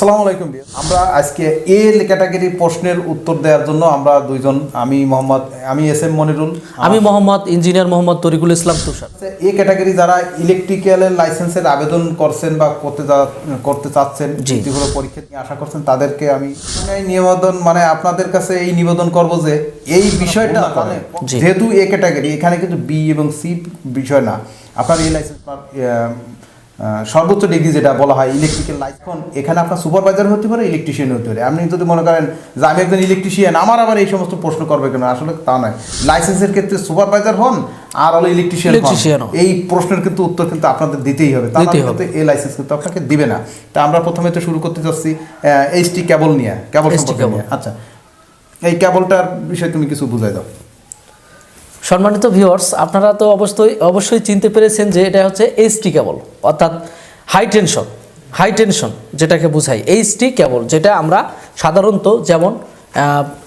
আসসালামু আলাইকুম। আমরা আজকে এ ক্যাটাগরি প্রশ্নের উত্তর দেওয়ার জন্য আমরা দুইজন আমি মোহাম্মদ আমি এস এম মনিরুল আমি Mohammad engineer Mohammad Tarikul Islam Tushar. A category যারা ইলেকট্রিক্যালের লাইসেন্সের আবেদন করছেন বা করতে করতে চাচ্ছেন যেগুলো পরীক্ষা নিয়ে আশা করছেন তাদেরকে আমি নিবেদন মানে আপনাদের কাছে এই নিবেদন করব যে এই বিষয়টা মানে যেহেতু এ ক্যাটাগরি এখানে কিন্তু বি এবং সি বিষয় না। আপনার এই লাইসেন্স সর্বোচ্চ ডিগ্রি যেটা বলা হয় ইলেকট্রিক্যাল লাইসেন্স এখানে আপনার সুপারভাইজার হতে পারে ইলেকট্রিশিয়ান হতে পারে। আপনি যদি মনে করেন যে আমি একজন ইলেকট্রিশিয়ান আমার আবার এই সমস্ত প্রশ্ন করবে কেন? আসলে তা নয়। লাইসেন্সের ক্ষেত্রে সুপারভাইজার হন আর হলো ইলেকট্রিশিয়ান এই প্রশ্নের কিন্তু উত্তর কিন্তু আপনাদের দিতেই হবে। তা দিতেই হবে। এই লাইসেন্স কিন্তু আপনাকে দিবে না। তা আমরা প্রথমে তো শুরু করতে যাচ্ছি এইচটি কেবল নিয়ে কেবল সম্পর্কে আচ্ছা এই কেবলটার বিষয়ে তুমি কিছু বুঝাই দাও। সম্মানিত ভিউয়ার্স আপনারা তো অবশ্যই অবশ্যই চিনতে পেরেছেন যে এটা হচ্ছে এইচটি কেবল অর্থাৎ হাই টেনশন হাই টেনশন যেটাকে বোঝাই। এইচটি কেবল যেটা আমরা সাধারণত যেমন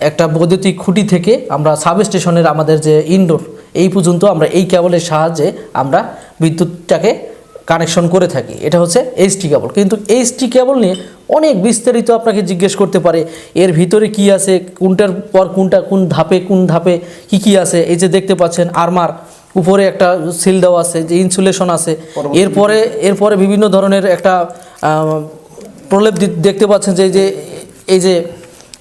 একটা বৈদ্যুতিক খুঁটি থেকে আমরা সাব স্টেশনের আমাদের যে ইনডোর এই পর্যন্ত আমরা এই কেবলের সাহায্যে আমরা বিদ্যুৎটাকে কানেকশন করে থাকি এটা হচ্ছে এইচটি কেবল কিন্তু এইচটি কেবল নিয়ে অনেক বিস্তারিত আপনাকে জিজ্ঞেস করতে পারে এর ভিতরে কি আছে কোনটার পর কোনটা কোন ধাপে কোন ধাপে কি কি আছে এই যে দেখতে পাচ্ছেন আরমার উপরে একটা সিল দেওয়া আছে যে ইনসুলেশন আছে এরপরে এরপরে বিভিন্ন ধরনের একটা প্রলেপ দেখতে পাচ্ছেন যে এই যে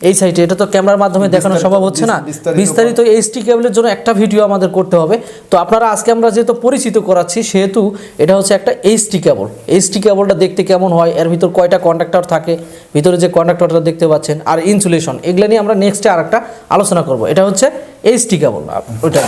এই সাইটে এটা তো ক্যামেরার মাধ্যমে দেখানো সম্ভব হচ্ছে না। বিস্তারিত- এইচটি কেবলের জন্য একটা ভিডিও আমাদের করতে হবে। তো আপনারা আজকে আমরা যেহেতু পরিচিত করাচ্ছি সেহেতু এটা হচ্ছে একটা এইচটি কেবল। এইচটি কেবলটা দেখতে কেমন হয়? এর ভিতর কয়টা কন্ডাক্টর থাকে? ভিতরে যে কন্ডাক্টরটা দেখতে পাচ্ছেন আর ইনসুলেশন এগুলো নিয়ে আমরা নেক্সটে আর একটা আলোচনা করব। এটা হচ্ছে এইচটি কেবল ওইটা।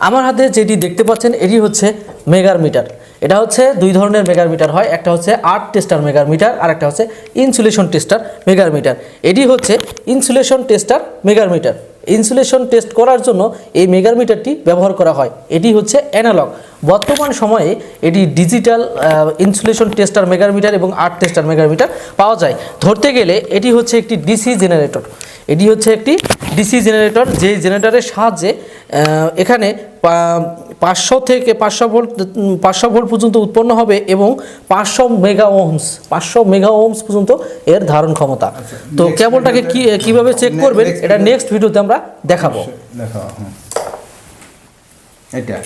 আমার হাতে যেটি দেখতে পাচ্ছেন এটি হচ্ছে মেগার মিটার এটা হচ্ছে দুই ধরনের মেগার মিটার হয়, একটা হচ্ছে আর্ট টেস্টার মেগার মিটার আর একটা হচ্ছে ইনসুলেশন টেস্টার মেগার মিটার এটি হচ্ছে insulation tester megger meter insulation test করার জন্য এই মেগার মিটারটি ব্যবহার করা হয়। এটি হচ্ছে অ্যানালগ বর্তমান সময়ে এটি digital insulation tester megger meter এবং আর্ট টেস্টার মেগার মিটার পাওয়া যায়। ধরতে গেলে এটি হচ্ছে একটি ডিসি জেনারেটর এটি হচ্ছে একটি ডিসি জেনারেটর যে জেনারেটরের সাহায্যে এখানে পাঁচশো থেকে পাঁচশো ভোল্ট পাঁচশো ভোল্ট পর্যন্ত উৎপন্ন হবে এবং পাঁচশো মেগা ওমস পাঁচশো মেগা ওমস পর্যন্ত এর ধারণ ক্ষমতা। তো কেবলটাকে কি কীভাবে চেক করবেন এটা নেক্সট ভিডিওতে আমরা দেখাবো। এটা।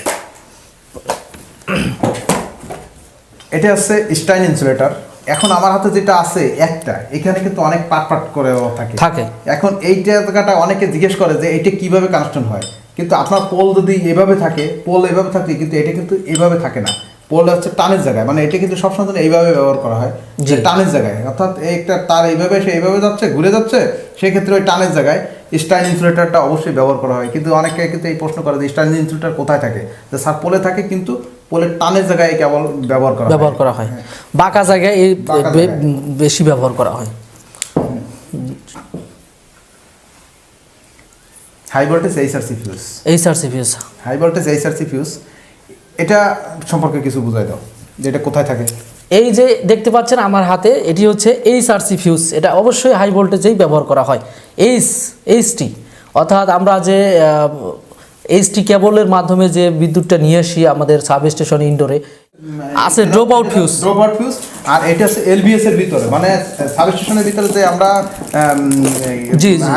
এটা হচ্ছে স্টাইন ইনসুলেটর। এখন আমার হাতে যেটা আছে একটা। এখানে কিন্তু অনেক পাট পাট করে থাকে। থাকে। এখন এই জায়গাটা অনেকে জিজ্ঞেস করে যে এটা কীভাবে কানেকশন হয়? কিন্তু আপনার পোল যদি এভাবে থাকে পোল এভাবে থাকে কিন্তু এটা কিন্তু এভাবে থাকে না। পোল হচ্ছে টানের জায়গায়। মানে এটা কিন্তু সবসময় জন্য এইভাবে ব্যবহার করা হয়। যে টানের জায়গায়। অর্থাৎ একটা তার এইভাবে সে এইভাবে যাচ্ছে ঘুরে যাচ্ছে সেক্ষেত্রে ওই টানের জায়গায় স্টাইন ইনসুলেটরটা অবশ্যই ব্যবহার করা হয়। কিন্তু অনেকে কিন্তু এই প্রশ্ন করে যে স্টাইন ইনসুলেটর কোথায় থাকে? যে স্যার পোলে থাকে কিন্তু পোলের টানের জায়গায় কেবল ব্যবহার করা ব্যবহার করা হয়। বাঁকা জায়গায় এই। বেশি ব্যবহার করা হয়। High voltage HRC fuse. এই সার্সিফিউস হাই ভোল্টেজ এইচআরসি ফিউজ। এটা সম্পর্কে কিছু বুঝাই দাও যে এটা কোথায় থাকে। এই যে দেখতে পাচ্ছেন আমার হাতে এটি হচ্ছে এইচ আরসি ফিউজ। এটা অবশ্যই হাই ভোল্টেজেই ব্যবহার করা হয়। H HT. অর্থাৎ আমরা যে এইচটি কেবলের মাধ্যমে যে বিদ্যুৎটা নিয়ে আসি আমাদের সাব স্টেশন ইনডোরে আছে drop out fuse drop out fuse আর এটা হচ্ছে এলবিএস এর ভিতরে মানে সাবস্টেশনের ভিতরে যে আমরা জি, জি,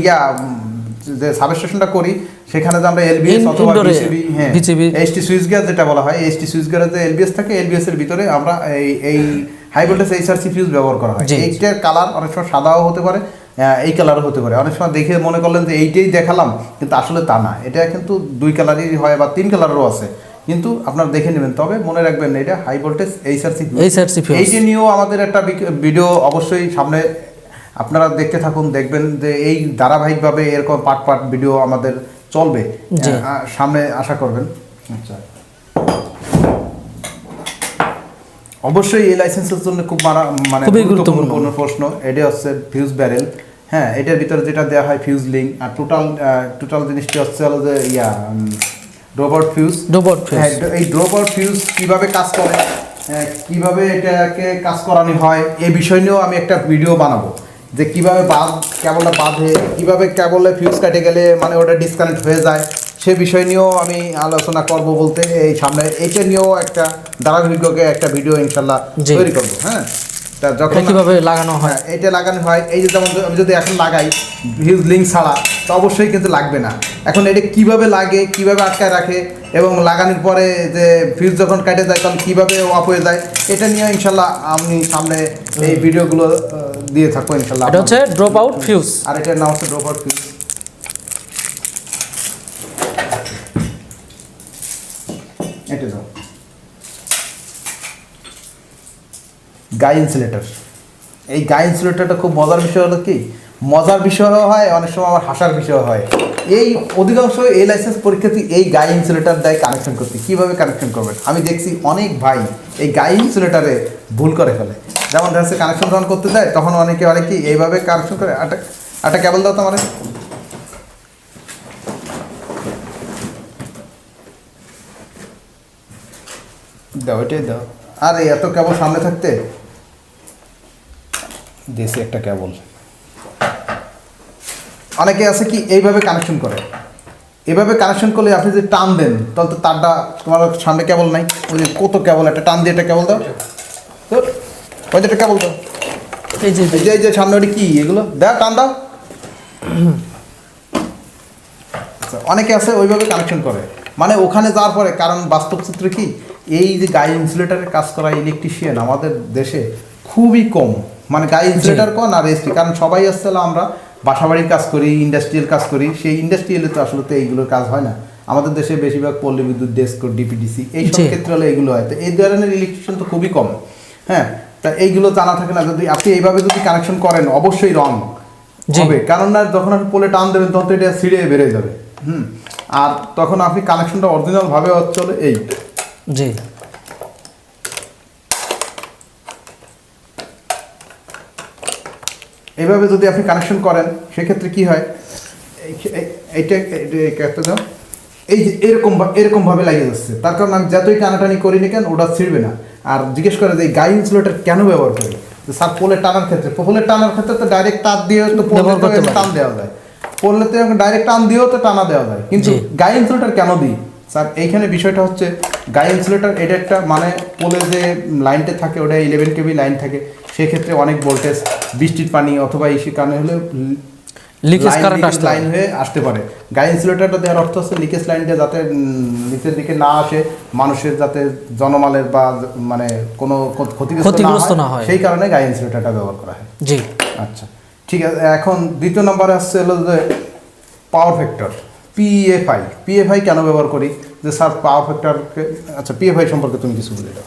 ইয়া যে সাবস্টেশনটা করি সেখানে যে আমরা এলবিএস অথবা বিসিবি হ্যাঁ এইচটি সুইচ গিয়ার যেটা বলা হয় এইচটি সুইচ গিয়ারে যে এলবিএস থাকে এলবিএস এর ভিতরে আমরা এই এই হাই ভোল্টেজ এইচআরসি ফিউজ ব্যবহার করা হয়। এইটার কালার অনেক সময় সাদাও হতে পারে এই কালারও হতে পারে। অনেক সময় দেখে মনে করলেন যে এইটাই দেখালাম কিন্তু আসলে তা না। এটা কিন্তু দুই কালারই হয় বা তিন কালারও আছে। কিন্তু আপনারা দেখে নেবেন। তবে মনে রাখবেন এটা হাই ভোল্টেজ এইচআরসি fuse। এইটা নিয়েও আমাদের একটা ভিডিও অবশ্যই সামনে আপনারা দেখতে থাকুন দেখবেন যে এই ধারাবাহিকভাবে এরকম পার্ট পার্ট ভিডিও আমাদের চলবে। সামনে আশা করবেন। আচ্ছা। অবশ্যই এই লাইসেন্সের জন্য খুব মারা মানে খুবই গুরুত্বপূর্ণ। প্রশ্ন। এটা হচ্ছে ফিউজ ব্যারেল হ্যাঁ এটার ভিতরে যেটা দেওয়া হয় ফিউজ লিঙ্ক আর টোটাল টোটাল জিনিসটি হচ্ছে হলো যে ইয়া রোবট ফিউজ ড্রপ আউট ফিউজ হ্যাঁ এই ড্রপ আউট ফিউজ কীভাবে কাজ করে কীভাবে এটাকে কাজ করানো হয় এই বিষয় নিয়েও আমি একটা ভিডিও বানাবো। যে কীভাবে বাদ কেবলটা বাঁধে কীভাবে কেবলে ফিউজ কাটে গেলে মানে ওটা ডিসকানেক্ট হয়ে যায়। সে বিষয় নিয়েও আমি আলোচনা করব বলতে এই সামনে। এটা নিয়েও একটা ধারাবাহিককে একটা ভিডিও ইনশাল্লাহ তৈরি করব হ্যাঁ? তা যখন কীভাবে লাগানো হয়? হ্যাঁ এটা লাগানো হয়। এই যে যেমন আমি যদি এখন লাগাই হিউজ লিঙ্ক ছাড়া তো অবশ্যই কিন্তু লাগবে না। এখন এটা কীভাবে লাগে কীভাবে আটকায় রাখে এবং লাগানোর পরে যে ফিউজ যখন কেটে যায় তখন কীভাবে অফ হয়ে যায় এটা নিয়ে ইনশাল্লাহ আমি সামনে এই ভিডিওগুলো দিয়ে থাকব ইনশাল্লাহ এটা হচ্ছে ড্রপ আউট ফিউজ আর এটার নাম হচ্ছে ড্রপ আউট ফিউজ এটা গাই ইনসুলেটর এই গাই ইনসুলেটরটা খুব মজার বিষয় হলো কি? মজার বিষয় হয়, অনেক সময় আমার হাসার বিষয় হয়। এই অধিকাংশ এই লাইসেন্স পরীক্ষার্থী এই গাই ইনসুলেটর দেয় কানেকশন করতে। কীভাবে কানেকশন করবেন? আমি দেখছি অনেক ভাই এই গাই ইনসুলেটারে ভুল করে ফেলে। যেমন যাচ্ছে কানেকশন যখন করতে দেয়, তখন অনেকে বলে কি, এইভাবে কানেকশন করে একটা একটা কেবল দাও তো আমার দাও এটাই দাও। আরে এত কেবল সামনে থাকতে? দেশে একটা কেবল। অনেকে আছে কি এইভাবে কানেকশন করে। এভাবে কানেকশন করলে আপনি যদি টান দেন তাহলে তো তারটা তোমার সামনে কেবল নাই। ওই যে কত কেবল একটা টান দিয়ে একটা কেবল দাও। তো ওই যে একটা কেবল দাও। এই যে এই যে। সামনে ওটা কি এগুলো? দাও টান দাও। আচ্ছা, অনেকে আছে ওইভাবে কানেকশন করে। মানে ওখানে যাওয়ার পরে কারণ বাস্তব চিত্র কি? এই যে গায়ে ইনসুলেটারের কাজ করা ইলেকট্রিশিয়ান আমাদের দেশে খুবই কম। মানে গায়ে ইনসুলেটার কন আর রেস্ট্রি কারণ সবাই আসছে আমরা বাসাবাড়ির কাজ করি ইন্ডাস্ট্রিয়াল কাজ করি। সেই ইন্ডাস্ট্রিয়ালে তো আসলে তো এইগুলোর কাজ হয় না। আমাদের দেশে বেশিরভাগ পল্লী বিদ্যুৎ ডেস্ক ডিপিডিসি এই সব ক্ষেত্রে হলে এইগুলো হয়। তো এই ধরনের ইলেকট্রিশিয়ান তো খুবই কম। হ্যাঁ? তা এইগুলো জানা থাকে না। যদি আপনি এইভাবে যদি কানেকশন করেন অবশ্যই রং। হবে। কারণ না যখন আপনি পোলে টান দেবেন তখন তো এটা ছিঁড়ে বেড়ে যাবে। হুম? আর তখন আপনি কানেকশনটা অরিজিনাল ভাবে হচ্ছে এই। জি। এইভাবে যদি আপনি কানেকশন করেন সেক্ষেত্রে কি হয়? এই- এই- এইটা একটা দাও। এই যে এরকম ভাবে লাগিয়ে যাচ্ছে তার কারণ আমি যতই টানাটানি করি না কেন ওটা ছিঁড়বে না। আর জিজ্ঞেস করে যে গাই ইনসুলেটার কেন ব্যবহার করি? স্যার পোলে টানার ক্ষেত্রে পোলে টানার ক্ষেত্রে তো ডাইরেক্ট তার দিয়ে তো ব্যবহার পোলে টান দেওয়া যায়। পোলেতে ডাইরেক্ট টান দিয়েও তো টানা দেওয়া যায়। কিন্তু। গাই ইনসুলেটার কেন দিই? স্যার এইখানে বিষয়টা হচ্ছে গাই ইনসুলেটার এটা একটা মানে পোলে যে লাইনটা থাকে ওটা ইলেভেন কেবি লাইন থাকে সেক্ষেত্রে অনেক ভোল্টেজ বৃষ্টির পানি অথবা ইসি কারণে হলে লিকেজ কারেন্ট আসতে লাইন হয়ে আসতে পারে। গায়ে ইনসুলেটারটা দেওয়ার অর্থ হচ্ছে লিকেজ লাইনটা যাতে নিচের দিকে না আসে মানুষের যাতে জনমালের বা মানে কোনো ক্ষতিগ্রস্ত না হয়। সেই কারণে গায়ে ইনসুলেটারটা ব্যবহার করা হয়। জি। আচ্ছা। ঠিক আছে, এখন দ্বিতীয় নম্বরে আসছে হলো যে পাওয়ার ফ্যাক্টর পিএফআই পিএফআই কেন ব্যবহার করি? যে স্যার পাওয়ার ফ্যাক্টরকে আচ্ছা পিএফআই সম্পর্কে তুমি কিছু বলে দাও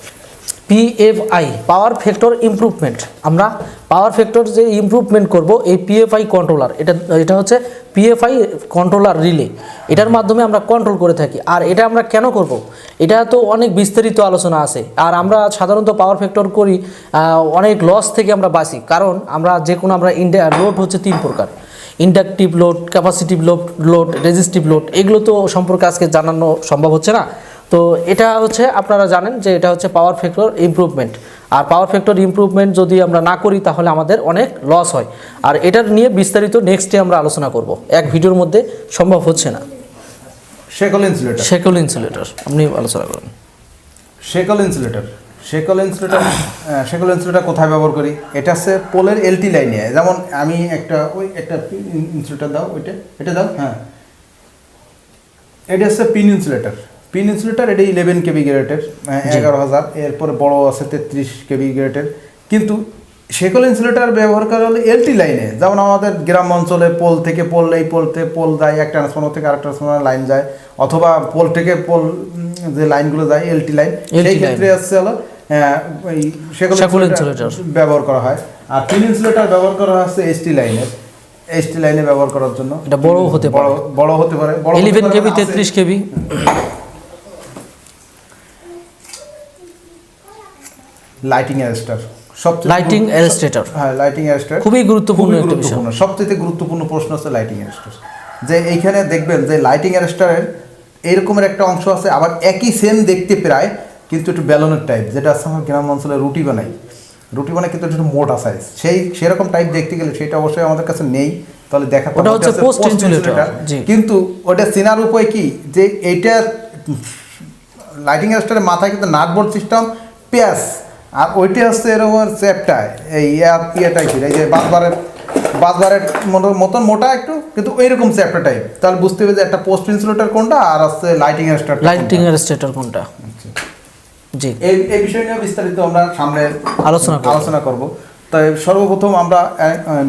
পিএফআই পাওয়ার ফ্যাক্টর ইমপ্রুভমেন্ট আমরা পাওয়ার ফ্যাক্টর যে ইমপ্রুভমেন্ট করব, এই পিএফআই কন্ট্রোলার এটা এটা হচ্ছে পিএফআই কন্ট্রোলার রিলে এটার মাধ্যমে আমরা কন্ট্রোল করে থাকি। আর এটা আমরা কেন করব? এটা তো অনেক বিস্তারিত আলোচনা আছে। আর আমরা সাধারণত পাওয়ার ফ্যাক্টর করি অনেক লস থেকে আমরা বাঁচি। কারণ আমরা যে কোনো আমরা ইন্ডিয়া লোড হচ্ছে তিন প্রকার। Inductive load capacitive load load resistive load এগুলো তো সম্পর্কে আজকে জানানো সম্ভব হচ্ছে না। তো এটা হচ্ছে আপনারা জানেন যে এটা হচ্ছে পাওয়ার ফ্যাক্টর ইমপ্রুভমেন্ট আর পাওয়ার ফ্যাক্টর ইম্প্রুভমেন্ট যদি আমরা না করি তাহলে আমাদের অনেক লস হয়। আর এটার নিয়ে বিস্তারিত নেক্সটে আমরা আলোচনা করব। এক ভিডিওর মধ্যে সম্ভব হচ্ছে না। শেকল ইনসুলেটার শেকল ইনসুলেটর আপনি আলোচনা করুন। Shackle insulator shackle insulator shackle insulator কোথায় ব্যবহার করি? এটা হচ্ছে পোলের এলটি লাইনে যেমন আমি একটা ওই একটা ইনসুলেটর দাও ওইটা এটা দাও হ্যাঁ। এটা হচ্ছে পিন ইনসুলেটর পিন ইনসুলেটর এটা ইলেভেন কেবি গ্রেটের এগারো হাজার এরপরে বড় আছে তেত্রিশ কেবি গ্রেটের কিন্তু সেকল ইনসুলেটর ব্যবহার করা হলো এলটি লাইনে যেমন আমাদের গ্রাম অঞ্চলে পোল থেকে পোল এই পোলতে পোল যায় এক ট্রান্সফর্মার থেকে আরেক ট্রান্সফর্মার লাইন যায় অথবা পোল থেকে পোল যে লাইনগুলো যায় এলটি লাইন সেই ক্ষেত্রে হচ্ছে হলো সেকল ইনসুলেটর ব্যবহার করা হয়। আর পিন ইনসুলেটর ব্যবহার করা হচ্ছে এসটি লাইনের এসটি লাইনে ব্যবহার করার জন্য। এটা বড়ও হতে পারে। বড়- হতে পারে বড় হতে পারে কেবি মানে আছে- তেত্রিশ কেবি লাইটিং অ্যারেস্টার সবচেয়ে লাইটিং অ্যারেস্টেটর হ্যাঁ লাইটিং অ্যারেস্টার খুবই গুরুত্বপূর্ণ একটা বিষয়। গুরুত্বপূর্ণ। সবচেয়ে গুরুত্বপূর্ণ প্রশ্ন হচ্ছে লাইটিং অ্যারেস্টার যে এইখানে দেখবেন যে লাইটিং অ্যারেস্টারের এরকমের একটা অংশ আছে আবার একই সেম দেখতে প্রায় কিন্তু একটু টাইপ যেটা আছে আমার গ্রাম অঞ্চলে রুটি বানাই। রুটি বানাই কিন্তু একটু মোটা সাইজ সেই সেরকম টাইপ দেখতে গেলে সেটা অবশ্যই আমাদের কাছে নেই। তাহলে দেখা ওটা হচ্ছে কিন্তু ওটা চেনার উপায় কি? যে এইটা লাইটিং অ্যারেস্টারের মাথায় কিন্তু নাটবোর্ড সিস্টেম পেঁয়াজ। আর ওইটি হচ্ছে এরকম চ্যাপটায় এই ইয়া- ইয়ে টাইপের এই যে বাসবারের বাসবারের মতন মোটা একটু কিন্তু ওইরকম চ্যাপ্টার টাইপ তাহলে বুঝতে হবে যে একটা পোস্ট ইনসুলেটর কোনটা আর হচ্ছে লাইটিং এর স্টার্ট লাইটিং এর স্টেটার কোনটা? জি। এই এই বিষয় নিয়ে বিস্তারিত আমরা সামনে আলোচনা করব। আলোচনা করব। তাই সর্বপ্রথম আমরা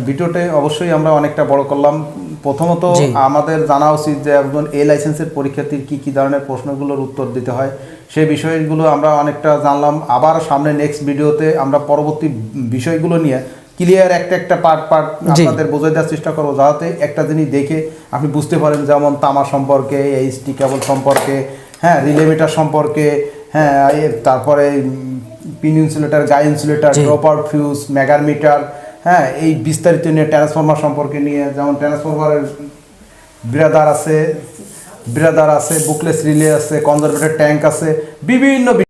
ভিডিওতে অবশ্যই আমরা অনেকটা বড় করলাম। প্রথমত আমাদের জানা উচিত যে একজন এ লাইসেন্সের পরীক্ষার্থীর কি কি ধরনের প্রশ্নগুলোর উত্তর দিতে হয়। সেই বিষয়গুলো আমরা অনেকটা জানলাম আবার সামনে নেক্সট ভিডিওতে আমরা পরবর্তী বিষয়গুলো নিয়ে ক্লিয়ার একটা একটা পার্ট পার্ট। আপনাদের বোঝাই দেওয়ার চেষ্টা করব যাতে একটা জিনিস দেখে আপনি বুঝতে পারেন যেমন তামা সম্পর্কে এইচটি কেবল সম্পর্কে হ্যাঁ রিলেমিটার সম্পর্কে হ্যাঁ তারপরে pin insulator guy insulator. Drop out fuse megger meter হ্যাঁ এই বিস্তারিত নিয়ে ট্রান্সফরমার সম্পর্কে নিয়ে যেমন ট্রান্সফরমারের বিরাদার আছে বিরাদার আছে বুকলেস রিলে আছে কনজারভেটার ট্যাঙ্ক আছে বিভিন্ন